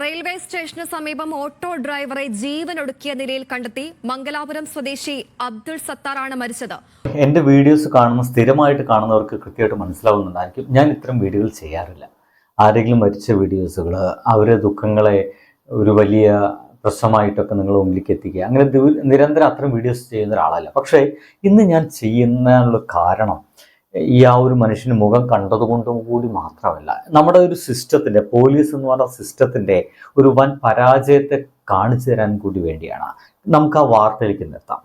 Railway സ്റ്റേഷന് സമീപം auto ഡ്രൈവറെ ജീവനൊടുക്കിയ നിലയിൽ കണ്ടെത്തി മംഗലാപുരം സ്വദേശി അബ്ദുൾ സത്താറാണ് മരിച്ചത്. എന്റെ വീഡിയോസ് കാണുന്ന സ്ഥിരമായിട്ട് കാണുന്നവർക്ക് കൃത്യമായിട്ട് മനസ്സിലാവുന്നുണ്ടായിരിക്കും ഞാൻ ഇത്തരം വീഡിയോകൾ ചെയ്യാറില്ല. ആരെങ്കിലും മരിച്ച വീഡിയോസുകൾ അവരെ ദുഃഖങ്ങളെ ഒരു വലിയ പ്രശ്നമായിട്ടൊക്കെ നിങ്ങൾ മുമ്പിലേക്ക് എത്തിക്കുക അങ്ങനെ നിരന്തരം അത്തരം വീഡിയോസ് ചെയ്യുന്ന ഒരാളല്ല. പക്ഷേ ഇന്ന് ഞാൻ ചെയ്യുന്നതിനുള്ള കാരണം ഈ ആ ഒരു മനുഷ്യന് മുഖം കണ്ടതുകൊണ്ടും കൂടി മാത്രമല്ല നമ്മുടെ ഒരു സിസ്റ്റത്തിന്റെ പോലീസ് എന്ന് പറഞ്ഞ സിസ്റ്റത്തിന്റെ ഒരു വൻ പരാജയത്തെ കാണിച്ചു തരാൻ കൂടി വേണ്ടിയാണ് നമുക്ക് ആ വാർത്തയിലേക്ക് നിർത്താം.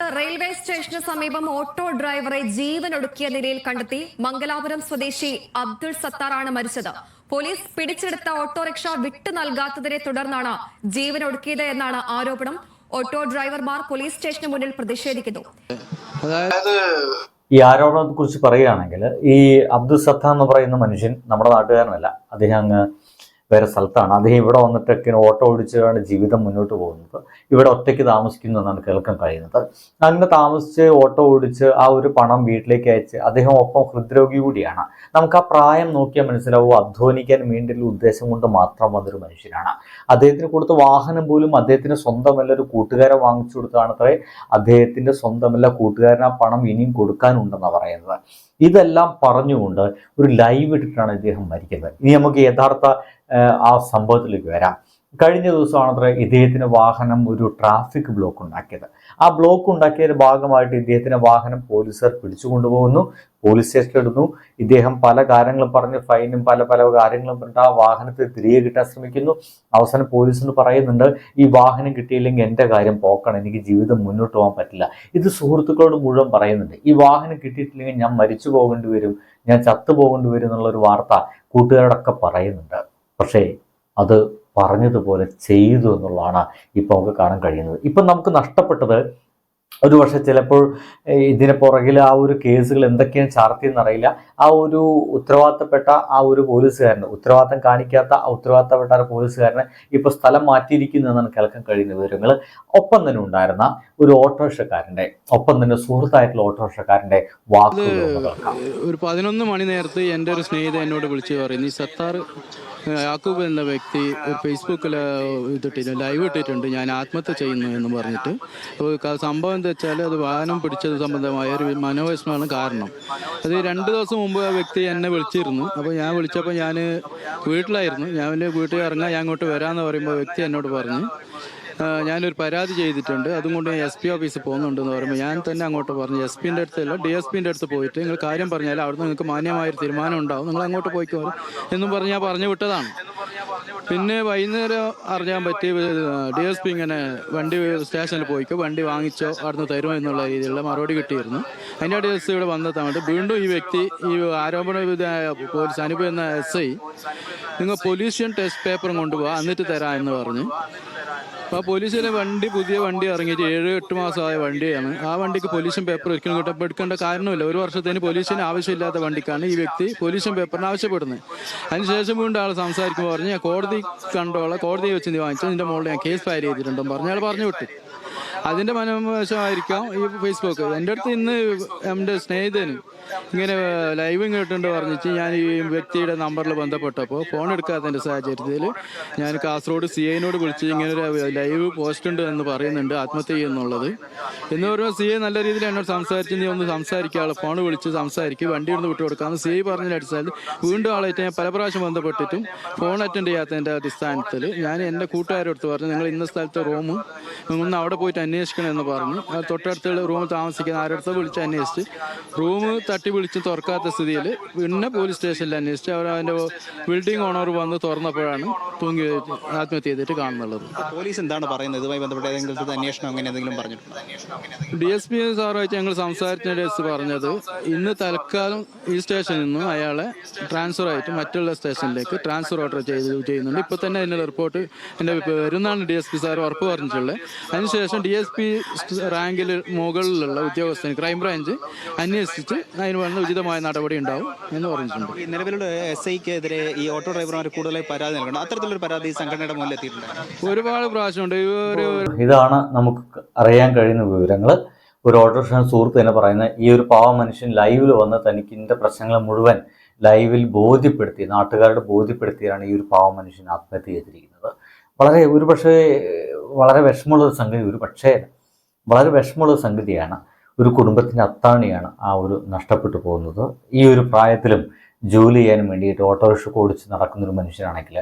റെയിൽവേ സ്റ്റേഷന് സമീപം ഓട്ടോ ഡ്രൈവറെ ജീവനൊടുക്കിയ നിലയിൽ കണ്ടെത്തി മംഗലാപുരം സ്വദേശി അബ്ദുൾ സത്താറാണ് മരിച്ചത്. പോലീസ് പിടിച്ചെടുത്ത ഓട്ടോറിക്ഷ വിട്ടു നൽകാത്തതിനെ തുടർന്നാണ് ജീവനൊടുക്കിയത് എന്നാണ് ആരോപണം. ഓട്ടോ ഡ്രൈവർമാർ പോലീസ് സ്റ്റേഷന് മുന്നിൽ പ്രതിഷേധിക്കുന്നു. ഈ ആരോപണത്തെ കുറിച്ച് പറയുകയാണെങ്കിൽ ഈ അബ്ദുൽ സത്ത എന്ന് പറയുന്ന മനുഷ്യൻ നമ്മുടെ നാട്ടുകാരനല്ല. അദ്ദേഹം അങ്ങ് വേറെ സ്ഥലത്താണ്. അദ്ദേഹം ഇവിടെ വന്നിട്ടൊക്കെ ഓട്ടോ ഓടിച്ചാണ് ജീവിതം മുന്നോട്ട് പോകുന്നത്. ഇവിടെ ഒറ്റയ്ക്ക് താമസിക്കുന്നു എന്നാണ് കേൾക്കാൻ കഴിയുന്നത്. അങ്ങനെ താമസിച്ച് ഓട്ടോ ഓടിച്ച് ആ ഒരു പണം വീട്ടിലേക്ക് അയച്ച് അദ്ദേഹം ഒപ്പം ഹൃദ്രോഗി കൂടിയാണ്. നമുക്ക് ആ പ്രായം നോക്കിയാൽ മനസ്സിലാവും അധ്വാനിക്കാൻ വേണ്ടിയുള്ള ഉദ്ദേശം കൊണ്ട് മാത്രം വന്നൊരു മനുഷ്യനാണ്. അദ്ദേഹത്തിന് കൊടുത്ത വാഹനം പോലും അദ്ദേഹത്തിന് സ്വന്തമല്ല ഒരു കൂട്ടുകാരെ വാങ്ങിച്ചു കൊടുത്താണത്രേ അദ്ദേഹത്തിന്റെ സ്വന്തമല്ല കൂട്ടുകാരൻ ആ പണം ഇനിയും കൊടുക്കാനുണ്ടെന്നാണ് പറയുന്നത്. ഇതെല്ലാം പറഞ്ഞുകൊണ്ട് ഒരു ലൈവ് ഇട്ടിട്ടാണ് ഇദ്ദേഹം മരിക്കുന്നത്. ഇനി നമുക്ക് യഥാർത്ഥ ആ, സംഭവത്തിലേക്ക് വരാം. കഴിഞ്ഞ ദിവസമാണത്രേ ഇദ്ദേഹത്തിന് വാഹനം ഒരു ട്രാഫിക് ബ്ലോക്ക് ഉണ്ടാക്കിയത്. ആ ബ്ലോക്ക് ഉണ്ടാക്കിയതിന്റെ ഭാഗമായിട്ട് ഇദ്ദേഹത്തിന്റെ വാഹനം പോലീസുകാർ പിടിച്ചു കൊണ്ടുപോകുന്നു പോലീസ് സ്റ്റേഷനിൽ ഇടുന്നു ഇദ്ദേഹം പല കാര്യങ്ങളും പറഞ്ഞ്. ഫൈനും പല പല കാര്യങ്ങളും പറഞ്ഞിട്ട് ആ വാഹനത്തെ തിരികെ കിട്ടാൻ ശ്രമിക്കുന്നു. അവസാനം പോലീസിന് പറയുന്നുണ്ട് ഈ വാഹനം കിട്ടിയില്ലെങ്കിൽ എന്റെ കാര്യം പോക്കണം. എനിക്ക് ജീവിതം മുന്നോട്ട് പോകാൻ പറ്റില്ല. ഇത് സുഹൃത്തുക്കളോട് മുഴുവൻ പറയുന്നുണ്ട്. ഈ വാഹനം കിട്ടിയിട്ടില്ലെങ്കിൽ ഞാൻ മരിച്ചു പോകേണ്ടി വരും. ഞാൻ ചത്തു പോകേണ്ടി വരും എന്നുള്ളൊരു വാർത്ത കൂട്ടുകാരോടൊക്കെ പറയുന്നുണ്ട്. പക്ഷേ അത് പറഞ്ഞതുപോലെ ചെയ്തു എന്നുള്ളതാണ് ഇപ്പോൾ നമുക്ക് കാണാൻ കഴിയുന്നത്. ഇപ്പം നമുക്ക് നഷ്ടപ്പെട്ടത് ഒരു പക്ഷേ ചിലപ്പോൾ ഇതിന് പുറകിൽ ആ ഒരു കേസുകൾ എന്തൊക്കെയാണ് ചാർത്തിയെന്ന് അറിയില്ല. ആ ഒരു ഉത്തരവാദിത്തപ്പെട്ട ആ ഒരു പോലീസുകാരന് ഉത്തരവാദിത്തം കാണിക്കാത്ത ആ ഉത്തരവാദിത്തപ്പെട്ട ആ പോലീസുകാരനെ ഇപ്പോൾ സ്ഥലം മാറ്റിയിരിക്കുന്നു എന്നാണ് കേൾക്കാൻ കഴിയുന്ന വിവരങ്ങൾ ഒപ്പം തന്നെ ഉണ്ടായിരുന്ന ഒരു ഓട്ടോറിക്ഷക്കാരന്റെ ഒപ്പം തന്നെ സുഹൃത്തായിട്ടുള്ള ഓട്ടോറിക്ഷക്കാരന്റെ വാക്കുകൾ ഒരു പതിനൊന്ന് മണി നേരത്ത് എന്റെ ഒരു സ്നേഹിതൻ എന്നോട് വിളിച്ചു പറയുന്നു ഈ സത്താർ യാക്കൂബ് എന്ന വ്യക്തി ഫേസ്ബുക്കിൽ ഇതിട്ടിട്ട് ലൈവ് ഇട്ടിട്ടുണ്ട് ഞാൻ ആത്മഹത്യ ചെയ്യുന്നു എന്ന് പറഞ്ഞിട്ട്. സംഭവം എന്താ വെച്ചാൽ അത് വാഹനം പിടിച്ചത് സംബന്ധമായ ഒരു മനോവിഷമാണ് കാരണം. അത് രണ്ട് ദിവസം മുമ്പ് ആ വ്യക്തി എന്നെ വിളിച്ചിരുന്നു. അപ്പോൾ ഞാൻ വിളിച്ചപ്പോൾ ഞാൻ വീട്ടിലായിരുന്നു. ഞാൻ വീട്ടിൽ ഇറങ്ങാൻ ഞാൻ അങ്ങോട്ട് വരാമെന്ന് പറയുമ്പോൾ വ്യക്തി എന്നോട് പറഞ്ഞു ഞാനൊരു പരാതി ചെയ്തിട്ടുണ്ട്. അതുകൊണ്ട് എസ് പി ഓഫീസിൽ പോകുന്നുണ്ടെന്ന് പറയുമ്പോൾ ഞാൻ തന്നെ അങ്ങോട്ട് പറഞ്ഞു എസ് പിന്റെ അടുത്തല്ല ഡി എസ് പിന്റെ അടുത്ത് പോയിട്ട് നിങ്ങൾ കാര്യം പറഞ്ഞാൽ അവിടെ നിങ്ങൾക്ക് മാന്യമായൊരു തീരുമാനം ഉണ്ടാവും. നിങ്ങൾ അങ്ങോട്ട് പോയിക്കോ എന്നും പറഞ്ഞ് ഞാൻ പറഞ്ഞു വിട്ടതാണ്. പിന്നെ വൈകുന്നേരം അറിയാൻ പറ്റി ഡി എസ് പി ഇങ്ങനെ വണ്ടി സ്റ്റേഷനിൽ പോയിക്കോ വണ്ടി വാങ്ങിച്ചോ അവിടുന്ന് തരുമോ എന്നുള്ള രീതിയിലുള്ള മറുപടി കിട്ടിയിരുന്നു. അതിന്റെ ഡി എസ് ഇവിടെ വന്ന തമിഴ് വീണ്ടും ഈ വ്യക്തി ഈ ആരോപണ പോലീസ് അനുഭവ എസ് ഐ നിങ്ങൾ പൊല്യൂഷൻ ടെസ്റ്റ് പേപ്പറും കൊണ്ടുപോകാം എന്നിട്ട് തരാം എന്ന് പറഞ്ഞു. അപ്പോൾ പോലീസിലെ വണ്ടി പുതിയ വണ്ടി ഇറങ്ങിയിട്ട് ഏഴ് എട്ട് മാസമായ വണ്ടിയാണ്. ആ വണ്ടിക്ക് പോലീസും പേപ്പർ ഒരിക്കലും എടുക്കേണ്ട കാരണമില്ല. ഒരു വർഷത്തേന് പോലീസിന് ആവശ്യമില്ലാത്ത വണ്ടിക്കാണ് ഈ വ്യക്തി പോലീസും പേപ്പറിന് ആവശ്യപ്പെടുന്നത്. അതിനുശേഷം വീണ്ടും ആൾ സംസാരിക്കുമ്പോൾ പറഞ്ഞ് കോടതി കണ്ടോളാം കോടതി വെച്ച് നീ വാങ്ങിച്ചു നിന്റെ മുകളിൽ ഞാൻ കേസ് ഫയൽ ചെയ്തിട്ടുണ്ടെന്ന് പറഞ്ഞ്. അയാൾ പറഞ്ഞു വിട്ടു. അതിന്റെ മനോവശമായിരിക്കാം ഈ ഫേസ്ബുക്ക് എന്റെ അടുത്ത് ഇന്ന് എന്റെ സ്നേഹിതന് ഇങ്ങനെ ലൈവ് കേട്ടുണ്ട് പറഞ്ഞിട്ട് ഞാൻ ഈ വ്യക്തിയുടെ നമ്പറിൽ ബന്ധപ്പെട്ടപ്പോൾ ഫോൺ എടുക്കാത്തതിന്റെ സാഹചര്യത്തിൽ ഞാൻ കാസർഗോഡ് സി ഐനോട് വിളിച്ച് ഇങ്ങനെ ഒരു ലൈവ് പോസ്റ്റ് ഉണ്ട് എന്ന് പറയുന്നുണ്ട് ആത്മഹത്യ ചെയ്യുന്നുള്ളത്. എന്ന് പറയുമ്പോൾ സി ഐ നല്ല രീതിയിൽ എന്നോട് സംസാരിച്ച് നീ ഒന്ന് സംസാരിക്കുക ഫോൺ വിളിച്ച് സംസാരിക്കും വണ്ടി ഒന്ന് വിട്ടു കൊടുക്കാമെന്ന് സി ഐ പറഞ്ഞതിന്റെ അടിസ്ഥാനത്തിൽ വീണ്ടും ആളായിട്ട് ഞാൻ പല പ്രാവശ്യം ബന്ധപ്പെട്ടിട്ടും ഫോൺ അറ്റൻഡ് ചെയ്യാത്തതിന്റെ അടിസ്ഥാനത്തിൽ ഞാൻ എന്റെ കൂട്ടുകാരോട് പറഞ്ഞു നിങ്ങൾ ഇന്ന സ്ഥലത്തെ റൂമും ഒന്ന് അവിടെ പോയിട്ട് അന്വേഷിക്കണം എന്ന് പറഞ്ഞു. തൊട്ടടുത്തുള്ള റൂം താമസിക്കുന്ന ആരുടെ വിളിച്ച് അന്വേഷിച്ച്. റൂം തട്ടി വിളിച്ച് തുറക്കാത്ത സ്ഥിതിയിൽ പിന്നെ പോലീസ് സ്റ്റേഷനിൽ അന്വേഷിച്ച് അവർ അതിന്റെ ബിൽഡിംഗ് ഓണർ വന്ന് തുറന്നപ്പോഴാണ് തൂങ്ങി ആത്മഹത്യ ചെയ്തിട്ട് കാണുന്നുള്ളത്. പോലീസ് എന്താണ് പറയുന്നത്? ഇതുമായി ബന്ധപ്പെട്ട് ഏതെങ്കിലും അന്വേഷണം അങ്ങനെ എന്തെങ്കിലും പറഞ്ഞിട്ടുണ്ടോ? ഡി എസ് പി സാറുമായിട്ട് ഞങ്ങൾ സംസാരിച്ചതിന്റെ ദിവസം പറഞ്ഞത് ഇന്ന് തൽക്കാലം ഈ സ്റ്റേഷനിൽ നിന്നും അയാളെ ട്രാൻസ്ഫർ ആയിട്ട് മറ്റുള്ള സ്റ്റേഷനിലേക്ക് ട്രാൻസ്ഫർ ഓർഡർ ചെയ്ത് ചെയ്യുന്നുണ്ട്. ഇപ്പോൾ തന്നെ അതിന്റെ റിപ്പോർട്ട് എന്റെ വരുന്നാണ് ഡി എസ് പി സാർ ഉറപ്പ് പറഞ്ഞിട്ടുള്ളത്. അതിനുശേഷം ഡി എസ് പി റാങ്കിൽ മുകളിലുള്ള ഉദ്യോഗസ്ഥൻ ക്രൈംബ്രാഞ്ച് അന്വേഷിച്ച് അതിന് വേണ്ട ഉചിതമായ നടപടി ഉണ്ടാവും എന്ന് പറഞ്ഞിട്ടുണ്ട്. നിലവിലുള്ള എസ് ഐക്കെതിരെ ഈ ഓട്ടോ ഡ്രൈവർമാർ കൂടുതലായി പരാതി നൽകണം അത്തരത്തിലൊരു പരാതി സംഘടനയുടെ മുന്നിൽ എത്തിയിട്ടുണ്ട്? ഒരുപാട് പ്രാവശ്യമുണ്ട്. ഇതാണ് നമുക്ക് അറിയാൻ കഴിയുന്ന വിവരങ്ങൾ ഒരു ഓട്ടോറിക്ഷ സുഹൃത്ത് തന്നെ പറയുന്നത് ഈ ഒരു പാവ മനുഷ്യൻ ലൈവിൽ വന്ന് തനിക്ക് ഇതിന്റെ പ്രശ്നങ്ങൾ മുഴുവൻ ലൈവിൽ ബോധ്യപ്പെടുത്തി നാട്ടുകാരോട് ബോധ്യപ്പെടുത്തിയാണ് ഈ ഒരു പാവ മനുഷ്യൻ ആത്മഹത്യ ചെയ്തിരിക്കുന്നത്. വളരെ ഒരു പക്ഷേ വളരെ വിഷമമുള്ളൊരു സംഗതി ഒരു പക്ഷേ വളരെ വിഷമമുള്ളൊരു സംഗതിയാണ് ഒരു കുടുംബത്തിന്റെ അത്താണിയാണ് ആ ഒരു നഷ്ടപ്പെട്ടു പോകുന്നത്. ഈ ഒരു പ്രായത്തിലും ജോലി ചെയ്യാൻ വേണ്ടിയിട്ട് ഓട്ടോറിക്ഷ ഓടിച്ച് നടക്കുന്ന ഒരു മനുഷ്യനാണെങ്കിൽ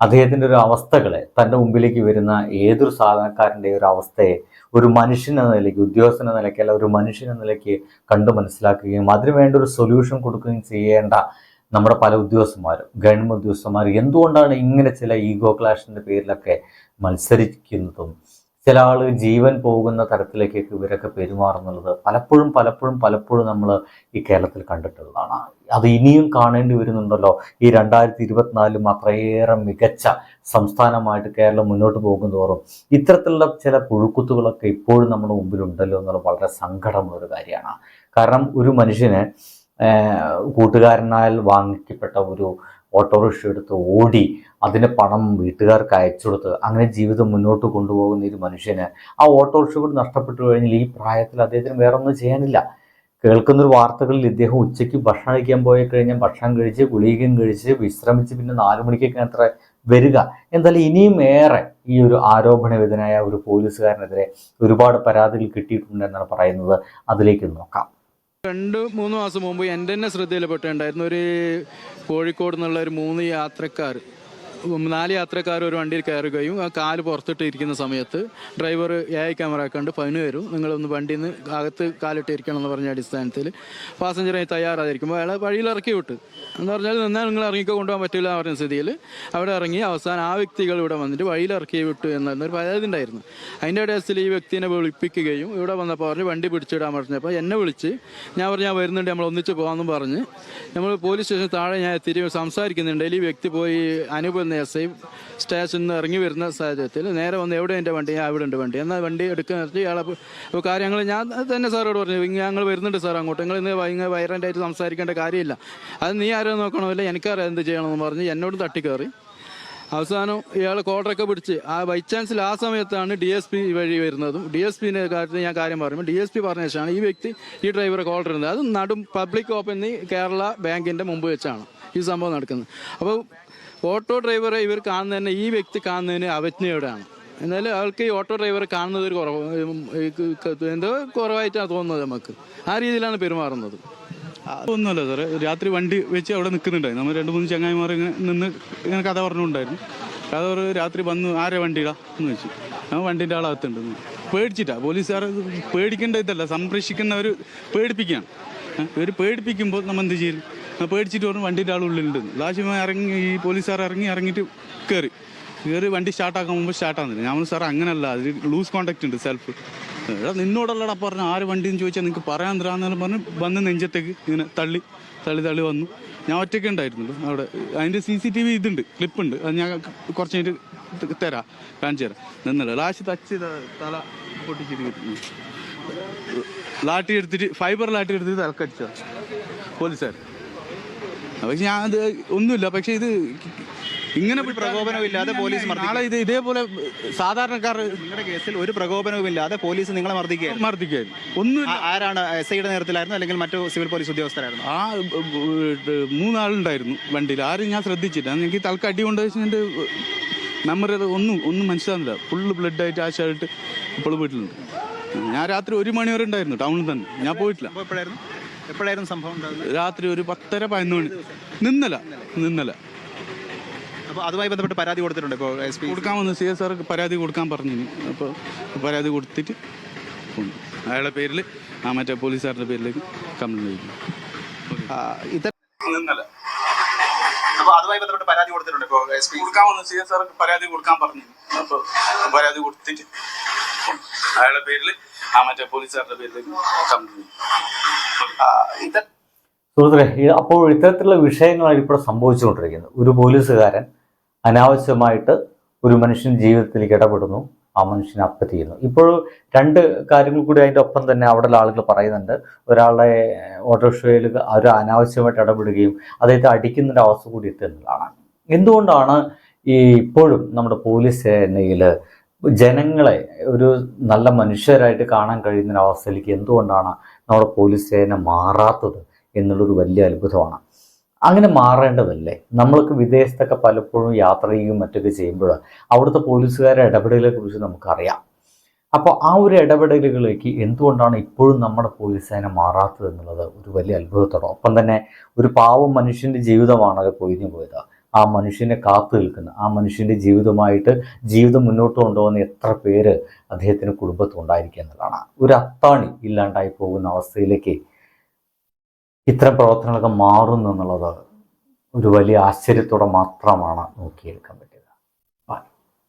അദ്ദേഹത്തിന്റെ ഒരു അവസ്ഥകളെ തന്റെ മുമ്പിലേക്ക് വരുന്ന ഏതൊരു സാധനക്കാരന്റെ ഒരു അവസ്ഥയെ ഒരു മനുഷ്യൻ എന്ന നിലയ്ക്ക് ഉദ്യോഗസ്ഥൻ എന്ന നിലയ്ക്ക് അല്ല ഒരു മനുഷ്യൻ എന്ന നിലയ്ക്ക് കണ്ടു മനസ്സിലാക്കുകയും അതിനു വേണ്ട ഒരു സൊല്യൂഷൻ കൊടുക്കുകയും ചെയ്യേണ്ട നമ്മുടെ പല ഉദ്യോഗസ്ഥന്മാരും ഗവൺമെന്റ് ഉദ്യോഗസ്ഥന്മാർ എന്തുകൊണ്ടാണ് ഇങ്ങനെ ചില ഈഗോ ക്ലാഷിന്റെ പേരിലൊക്കെ മത്സരിക്കുന്നതും? ചില ആൾ ജീവൻ പോകുന്ന തരത്തിലേക്കൊക്കെ ഇവരൊക്കെ പെരുമാറുന്നുള്ളത് പലപ്പോഴും പലപ്പോഴും പലപ്പോഴും നമ്മൾ ഈ കേരളത്തിൽ കണ്ടിട്ടുള്ളതാണ്. അത് ഇനിയും കാണേണ്ടി വരുന്നുണ്ടല്ലോ. ഈ രണ്ടായിരത്തി ഇരുപത്തിനാലിലും അത്രയേറെ മികച്ച സംസ്ഥാനമായിട്ട് കേരളം മുന്നോട്ട് പോകുന്നതോറും ഇത്തരത്തിലുള്ള ചില പുഴുക്കുത്തുകളൊക്കെ ഇപ്പോഴും നമ്മുടെ മുമ്പിലുണ്ടല്ലോ എന്നുള്ള വളരെ സങ്കടമുള്ള ഒരു കാര്യമാണ്. കാരണം ഒരു മനുഷ്യന് കൂട്ടുകാരനാൽ വാങ്ങിക്കപ്പെട്ട ഒരു ഓട്ടോറിക്ഷ എടുത്ത് ഓടി അതിന് പണം വീട്ടുകാർക്ക് അയച്ചു കൊടുത്ത് അങ്ങനെ ജീവിതം മുന്നോട്ട് കൊണ്ടുപോകുന്ന ഒരു മനുഷ്യന് ആ ഓട്ടോറിക്ഷ കൂടി നഷ്ടപ്പെട്ടു കഴിഞ്ഞാൽ ഈ പ്രായത്തിൽ അദ്ദേഹത്തിന് വേറൊന്നും ചെയ്യാനില്ല. കേൾക്കുന്നൊരു വാർത്തകളിൽ ഇദ്ദേഹം ഉച്ചയ്ക്ക് ഭക്ഷണം കഴിക്കാൻ പോയി കഴിഞ്ഞാൽ ഭക്ഷണം കഴിച്ച് ഗുളികയും കഴിച്ച് വിശ്രമിച്ച് പിന്നെ നാലു മണിക്കൊക്കെ അത്ര വരിക. എന്തായാലും ഇനിയും ഏറെ ഈ ഒരു ആരോപണ ആരോപണവിധനായ ഒരു പോലീസുകാരനെതിരെ ഒരുപാട് പരാതികൾ കിട്ടിയിട്ടുണ്ട് എന്നാണ് പറയുന്നത്. അതിലേക്ക് നോക്കാം. രണ്ട് മൂന്ന് മാസം മുമ്പ് എന്റെ തന്നെ ശ്രദ്ധയിൽപ്പെട്ടുണ്ടായിരുന്നു ഒരു കോഴിക്കോട് നിന്നുള്ള ഒരു മൂന്ന് യാത്രക്കാർ. നാല് യാത്രക്കാർ ഒരു വണ്ടിയിൽ കയറുകയും ആ കാൽ പുറത്തിട്ടിരിക്കുന്ന സമയത്ത് ഡ്രൈവർ എ ഐ ക്യാമറ കണ്ട് ഫൈന് വരും. നിങ്ങളൊന്ന് വണ്ടിയിൽ നിന്ന് അകത്ത് കാലിട്ടിരിക്കണം എന്ന് പറഞ്ഞ അടിസ്ഥാനത്തിൽ പാസഞ്ചറായി തയ്യാറായിരിക്കുമ്പോൾ അയാളെ വഴിയിൽ ഇറക്കി വിട്ട്. എന്ന് പറഞ്ഞാൽ നിന്നാൽ നിങ്ങൾ ഇറങ്ങിക്കോ കൊണ്ടുപോകാൻ പറ്റില്ല എന്ന് പറഞ്ഞ സ്ഥിതിയിൽ അവിടെ ഇറങ്ങി അവസാനം ആ വ്യക്തികൾ ഇവിടെ വന്നിട്ട് വഴിയിൽ ഇറക്കി വിട്ടു എന്നായിരുന്നു ഒരു പരാതി ഉണ്ടായിരുന്നു. അതിന്റെ ഇടയിൽ ഈ വ്യക്തിനെ വിളിപ്പിക്കുകയും ഇവിടെ വന്നപ്പോൾ പറഞ്ഞ് വണ്ടി പിടിച്ചിടാൻ പറഞ്ഞപ്പോൾ എന്നെ വിളിച്ച് ഞാൻ പറഞ്ഞു ഞാൻ വരുന്നുണ്ട് നമ്മൾ ഒന്നിച്ച് പോകാമെന്നും പറഞ്ഞ് നമ്മൾ പോലീസ് സ്റ്റേഷൻ താഴെ ഞാൻ തിരി സംസാരിക്കുന്നുണ്ട്. ഈ വ്യക്തി പോയി അനൂപ് എന്ന എസ് ഐ സ്റ്റേഷനിൽ നിന്ന് ഇറങ്ങി വരുന്ന സാഹചര്യത്തിൽ നേരെ വന്ന് എവിടെ എന്റെ വണ്ടി? അവിടെ ഉണ്ട് വണ്ടി. എന്നാൽ വണ്ടി എടുക്കാൻ നിർത്തി ഇയാളെ ഇപ്പോൾ കാര്യങ്ങൾ ഞാൻ തന്നെ സാറോട് പറഞ്ഞു "ഇങ്ങ് ഞങ്ങൾ വരുന്നുണ്ട് സാർ അങ്ങോട്ട്. നിങ്ങൾ ഇന്ന് ഇങ്ങനെ വൈറന്റായിട്ട് സംസാരിക്കേണ്ട കാര്യമില്ല. അത് നീ ആരോ നോക്കണമില്ല? എനിക്കറിയാം എന്ത് ചെയ്യണമെന്ന് പറഞ്ഞ് എന്നോട് തട്ടിക്കയറി. അവസാനം ഇയാൾ കോട്ടറൊക്കെ പിടിച്ച് ആ ബൈ ചാൻസിൽ ആ സമയത്താണ് ഡി എസ് പി വഴി വരുന്നതും. ഡി എസ് പിന്റെ കാര്യത്തിൽ ഞാൻ കാര്യം പറയുമ്പോൾ ഡി എസ് പി പറഞ്ഞ ശേഷമാണ് ഈ വ്യക്തി ഈ ഡ്രൈവറെ കോളർ ഇരുന്നത്. അത് നടും പബ്ലിക് ഓപ്പൺ കേരള ബാങ്കിന്റെ മുമ്പ് വെച്ചാണ് ഈ സംഭവം നടക്കുന്നത്. അപ്പോൾ ഓട്ടോ ഡ്രൈവറെ ഇവർ കാണുന്നത് തന്നെ ഈ വ്യക്തി കാണുന്നതിന് അവജ്ഞയോടാണ് എന്നാലും ആൾക്ക് ഈ ഓട്ടോ ഡ്രൈവറെ കാണുന്നത് ഒരു കുറവ് എന്തോ കുറവായിട്ടാണ് തോന്നുന്നത് നമുക്ക്. ആ രീതിയിലാണ് പെരുമാറുന്നത്. ഒന്നുമല്ല സാറേ രാത്രി വണ്ടി വെച്ച് അവിടെ നിൽക്കുന്നുണ്ടായിരുന്നു നമ്മൾ രണ്ട് മൂന്ന് ചങ്ങായിമാർ ഇങ്ങനെ നിന്ന് ഇങ്ങനെ കഥ പറഞ്ഞുകൊണ്ടായിരുന്നു. കഥ പറഞ്ഞ് രാത്രി വന്ന് ആരെ വണ്ടിയിടാ എന്ന് വെച്ചു. ഞാൻ വണ്ടിന്റെ ആളകത്തുണ്ട്. പേടിച്ചിട്ടാ. പോലീസുകാർ പേടിക്കേണ്ട ഇതല്ല സംരക്ഷിക്കുന്നവർ പേടിപ്പിക്കുകയാണ്. ഇവർ പേടിപ്പിക്കുമ്പോൾ നമ്മൾ എന്ത് ചെയ്യും? പേടിച്ചിട്ട് പറഞ്ഞു വണ്ടിന്റെ ആൾ ഉള്ളിലുണ്ടെന്ന് ലാസ്റ്റ് ഇറങ്ങി ഈ പോലീസുകാർ ഇറങ്ങി ഇറങ്ങിയിട്ട് കയറി കയറി വണ്ടി സ്റ്റാർട്ടാക്കാൻ മുമ്പ് സ്റ്റാർട്ടാകുന്നില്ല ഞാൻ സാർ അങ്ങനല്ല. അതിൽ ലൂസ് കോണ്ടാക്ട് ഉണ്ട് സെൽഫ് എടാ നിന്നോടല്ലടാ പറഞ്ഞു. ആര് വണ്ടിയെന്ന് ചോദിച്ചാൽ നിങ്ങൾക്ക് പറയാൻ തരാമെന്നെല്ലാം പറഞ്ഞ് വന്ന് നെഞ്ചത്തേക്ക് ഇങ്ങനെ തള്ളി തള്ളി തള്ളി വന്നു. ഞാൻ ഒറ്റയ്ക്ക് ഉണ്ടായിരുന്നുള്ളൂ. അവിടെ അതിന്റെ സി സി ടി വി ഇതുണ്ട് ക്ലിപ്പുണ്ട് അത് ഞാൻ കുറച്ച് കഴിഞ്ഞിട്ട് തരാം. കാണിച്ചു തരാം. നിന്നല്ല. ലാസ്റ്റ് തച്ച് തല പൊട്ടിച്ചിട്ട് ലാട്ടി എടുത്തിട്ട് ഫൈബർ ലാട്ടി എടുത്തിട്ട് തലക്കടിച്ചതാണ് പോലീസുകാർ പക്ഷെ ഞാൻ അത് ഒന്നുമില്ല. പക്ഷെ ഇത് ഇങ്ങനെ ഒരു പ്രകോപനമില്ലാതെ പോലീസ്. നാളെ ഇത് ഇതേപോലെ സാധാരണക്കാർ നിങ്ങളുടെ കേസിൽ ഒരു പ്രകോപനവുമില്ലാതെ പോലീസ് നിങ്ങളെ മർദ്ദിക്കുകയായിരുന്നു. മർദ്ദിക്കായിരുന്നു ഒന്നുമില്ല. ആ- ആരാണ് എസ് ഐയുടെ നേരത്തിലായിരുന്നു അല്ലെങ്കിൽ മറ്റു സിവിൽ പോലീസ് ഉദ്യോഗസ്ഥരായിരുന്നു? ആ മൂന്നാളുണ്ടായിരുന്നു വണ്ടിയിൽ. ആരും ഞാൻ ശ്രദ്ധിച്ചില്ല. എനിക്ക് തൽക്ക അടി കൊണ്ട് വെച്ചിട്ട് മെമ്മറി അത് ഒന്നും ഒന്നും മനസ്സിലാകുന്നില്ല ഫുള്ള് ബ്ലഡ് ആയിട്ട് ആ ഷർട്ട് ഇപ്പോൾ വീട്ടിലുണ്ട്. ഞാൻ രാത്രി ഒരു മണി വരെ ഉണ്ടായിരുന്നു. ടൗണിൽ തന്നെ. ഞാൻ പോയിട്ടില്ല. എപ്പോഴായിരുന്നു സംഭവം ഉണ്ടാകുന്നത്? രാത്രി ഒരു പത്തര പതിനൊന്ന് മണി. നിന്നല നിന്നല. അപ്പോൾ അതുമായി ബന്ധപ്പെട്ട് പരാതി കൊടുത്തിട്ടുണ്ട് ഇപ്പോൾ എസ് പി കൊടുക്കാൻ വന്നു സി എസ് ആർ പരാതി കൊടുക്കാൻ പറഞ്ഞു അപ്പോൾ പരാതി കൊടുത്തിട്ട് കൊണ്ടു അയാളുടെ പേരിൽ ആ മറ്റേ പോലീസുകാരുടെ പേരിലേക്ക് കംപ്ലൈന്റ് ചെയ്തു നിന്നല. അപ്പോൾ അതുമായി ബന്ധപ്പെട്ട് പരാതി കൊടുത്തിട്ടുണ്ട് ഇപ്പോൾ എസ് പി കൊടുക്കാൻ വന്നു സി എസ് ആർ പരാതി കൊടുക്കാൻ പറഞ്ഞു അപ്പോൾ പരാതി കൊടുത്തിട്ട്. അയാളുടെ പേരിൽ ആ മറ്റേ പോലീസുകാരുടെ പേരിലേക്ക് കംപ്ലൈന്റ് ചെയ്തു ഈ- അപ്പോൾ ഇത്തരത്തിലുള്ള വിഷയങ്ങളാണ് ഇപ്പോൾ സംഭവിച്ചുകൊണ്ടിരിക്കുന്നത്. ഒരു പോലീസുകാരൻ അനാവശ്യമായിട്ട് ഒരു മനുഷ്യൻ ജീവിതത്തിലേക്ക് ഇടപെടുന്നു ആ മനുഷ്യനെ ആത്മഹത്യ ചെയ്യുന്നു. ഇപ്പോൾ രണ്ട് കാര്യങ്ങൾ കൂടി അതിന്റെ ഒപ്പം തന്നെ അവിടെയുള്ള ആളുകൾ പറയുന്നുണ്ട്. ഒരാളെ ഓട്ടോറിക്ഷയിൽ അവർ അനാവശ്യമായിട്ട് ഇടപെടുകയും അദ്ദേഹത്തെ അടിക്കുന്നൊരു അവസ്ഥ കൂടി എത്തുന്നതാണ് എന്തുകൊണ്ടാണ് ഈ ഇപ്പോഴും നമ്മുടെ പോലീസ് സേനയിൽ ജനങ്ങളെ ഒരു നല്ല മനുഷ്യരായിട്ട് കാണാൻ കഴിയുന്ന അവസ്ഥയിലേക്ക് എന്തുകൊണ്ടാണ് നമ്മുടെ പോലീസ് സേന മാറാത്തത് എന്നുള്ളൊരു വലിയ അത്ഭുതമാണ്. അങ്ങനെ മാറേണ്ടതല്ലേ? നമ്മൾക്ക് വിദേശത്തൊക്കെ പലപ്പോഴും യാത്ര ചെയ്യുകയും മറ്റൊക്കെ ചെയ്യുമ്പോൾ അവിടുത്തെ പോലീസുകാരുടെ ഇടപെടലുകളെ കുറിച്ച് നമുക്കറിയാം. അപ്പോൾ ആ ഒരു ഇടപെടലുകളിലേക്ക് എന്തുകൊണ്ടാണ് ഇപ്പോഴും നമ്മുടെ പോലീസ് സേന മാറാത്തത് എന്നുള്ളത് ഒരു വലിയ അത്ഭുതത്തോടെ. ഒപ്പം തന്നെ ഒരു പാവം മനുഷ്യന്റെ ജീവിതമാണ് അത് കൊഴിഞ്ഞു പോയത് ആ മനുഷ്യനെ കാത്തു നിൽക്കുന്ന. ആ മനുഷ്യന്റെ ജീവിതമായിട്ട് ജീവിതം മുന്നോട്ട് കൊണ്ടുപോകുന്ന എത്ര പേര് അദ്ദേഹത്തിന് കുടുംബത്തുണ്ടായിരിക്കുക എന്നുള്ളതാണ്. ഒരു അത്താണി ഇല്ലാണ്ടായി പോകുന്ന അവസ്ഥയിലേക്ക് ഇത്തരം പ്രവർത്തനങ്ങളൊക്കെ മാറുന്നു എന്നുള്ളത് ഒരു വലിയ ആശ്ചര്യത്തോടെ മാത്രമാണ് നോക്കിയെടുക്കാൻ പറ്റുക